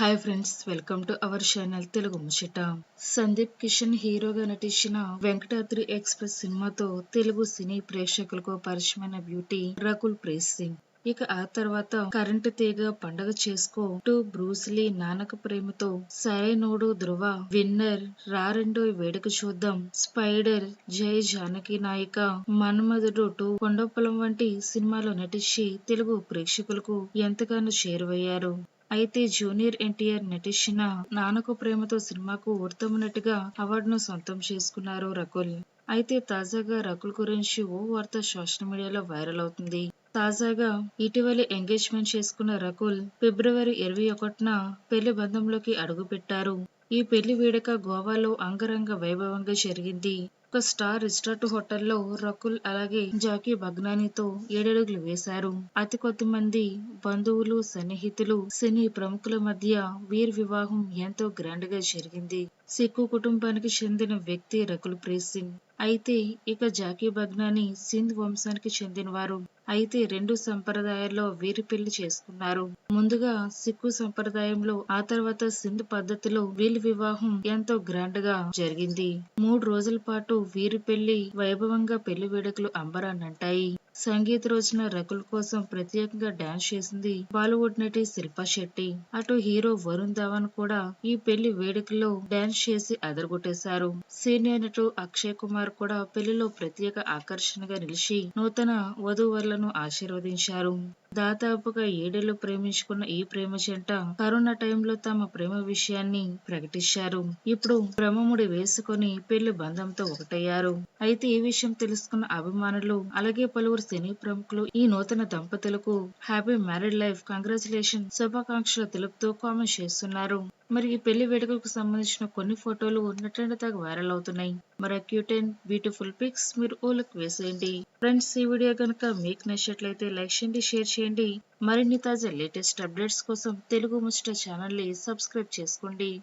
Hi friends welcome to our channel Telugu Muchata Sandeep Kishan హీరోగా నటించిన Venkatadri express సినిమాతో తెలుగు సినీ ప్రేక్షకులకు పరిచయమైన బ్యూటీ రకుల్ ప్రీత్ సింగ్ ఇక ఆ తర్వాత కరెంటు తీగ పండగ చేసుకో టు బ్రూస్లీ నానక ప్రేమతో సరైనోడు ధృవ విన్నర్ రారెండో వేడుక చూద్దాం స్పైడర్ జై జానకి నాయిక మన్మధుడు టు కొండపొలం వంటి సినిమాలో నటించి తెలుగు ప్రేక్షకులకు ఎంతగానో చేరువయ్యారు అయితే జూనియర్ ఎన్టీఆర్ నటించిన నానకు ప్రేమతో సినిమాకు ఉత్తమ నటిగా అవార్డును సొంతం చేసుకున్నారు రకుల్. అయితే తాజాగా రకుల్ గురించి ఓ వార్త సోషల్ మీడియాలో వైరల్ అవుతుంది. తాజాగా ఇటీవలి ఎంగేజ్మెంట్ చేసుకున్న రకుల్ ఫిబ్రవరి ఇరవై ఒకటిన పెళ్ళి బంధంలోకి అడుగుపెట్టారు. ఈ పెళ్ళి వేడుక గోవాలో అంగరంగ వైభవంగా జరిగింది. ఒక స్టార్ రిసార్ట్ హోటల్లో రకుల్ అలాగే జాకీ భగ్నానితో ఏడడుగులు వేశారు. అతి కొద్ది మంది బంధువులు సన్నిహితులు సినీ ప్రముఖుల మధ్య వీర్ వివాహం ఎంతో గ్రాండ్గా జరిగింది. సిక్కు కుటుంబానికి చెందిన వ్యక్తి రకుల్ ప్రీత్ సింగ్. అయితే ఇక జాకీ భగ్నాని సింధ్ వంశానికి చెందినవారు. అయితే రెండు సంప్రదాయాల్లో వీరి పెళ్ళి చేసుకున్నారు. ముందుగా సిక్కు సంప్రదాయంలో ఆ తర్వాత సింధు పద్ధతిలో వీరి వివాహం ఎంతో గ్రాండ్గా జరిగింది. మూడు రోజుల పాటు వీరి పెళ్ళి వైభవంగా పెళ్ళి వేడుకలు అంబరాన్నంటాయి సంగీత రోజున రకుల్ కోసం ప్రత్యేకంగా డాన్స్ చేసింది బాలీవుడ్ నటి శిల్పా శెట్టి. అటు హీరో వరుణ్ ధవన్ కూడా ఈ పెళ్ళి వేడుకలో డాన్స్ చేసి అదరగొట్టేశారు. సీనియర్ నటు అక్షయ్ కుమార్ కూడా పెళ్ళిలో ప్రత్యేక ఆకర్షణగా నిలిచి నూతన వధూవరులను ఆశీర్వదించారు. దాదాపుగా ఏడేళ్ళు ప్రేమించుకున్న ఈ ప్రేమ జంట కరోనా టైంలో తమ ప్రేమ విషయాన్ని ప్రకటించారు. ఇప్పుడు బ్రహ్మముడి వేసుకుని పెళ్ళి బంధంతో ఒకటయ్యారు. అయితే ఈ విషయం తెలుసుకున్న అభిమానులు అలాగే పలువురు సినీ ప్రముఖులు ఈ నూతన దంపతులకు హ్యాపీ మ్యారీడ్ లైఫ్ కంగ్రాచులేషన్ శుభాకాంక్షలు తెలుపుతూ కామెంట్ చేస్తున్నారు. మరి ఈ పెళ్ళి వేడుకలకు సంబంధించిన కొన్ని ఫోటోలు నటన వైరల్ అవుతున్నాయి. మరి క్యూట్ అండ్ బ్యూటిఫుల్ పిక్స్ మీరు ఓలకు వేసేయండి. ఫ్రెండ్స్ ఈ వీడియో కనుక మీకు నచ్చినట్లయితే లైక్ చేయండి షేర్ చేయండి. మరిన్ని తాజా లేటెస్ట్ అప్డేట్స్ కోసం తెలుగు ముచ్చట ఛానల్ని సబ్స్క్రైబ్ చేసుకోండి.